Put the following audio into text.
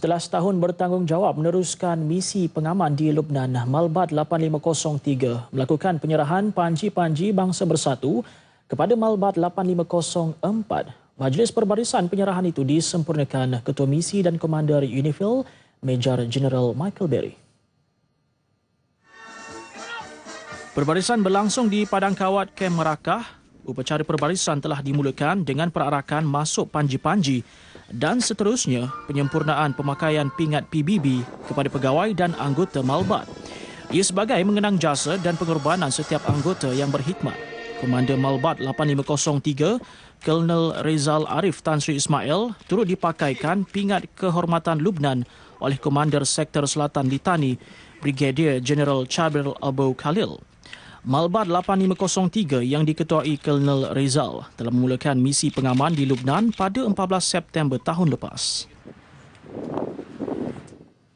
Setelah setahun bertanggungjawab meneruskan misi pengaman di Lubnan, Malbat 8503 melakukan penyerahan panji-panji bangsa bersatu kepada Malbat 8504. Majlis perbarisan penyerahan itu disempurnakan Ketua Misi dan Komander UNIFIL, Major General Michael Berry. Perbarisan berlangsung di Padang Kawat Kem Merakah upacara perbarisan telah dimulakan dengan perarakan masuk panji-panji dan seterusnya penyempurnaan pemakaian pingat PBB kepada pegawai dan anggota Malbat. Ia sebagai mengenang jasa dan pengorbanan setiap anggota yang berkhidmat. Komander Malbat 8503, Colonel Rizal Arif Tan Sri Ismail turut dipakaikan pingat kehormatan Lubnan oleh Komander Sektor Selatan Litani, Brigadier General Chabril Abu Khalil. Malbat 8503 yang diketuai Colonel Rizal telah memulakan misi pengaman di Lubnan pada 14 September tahun lepas.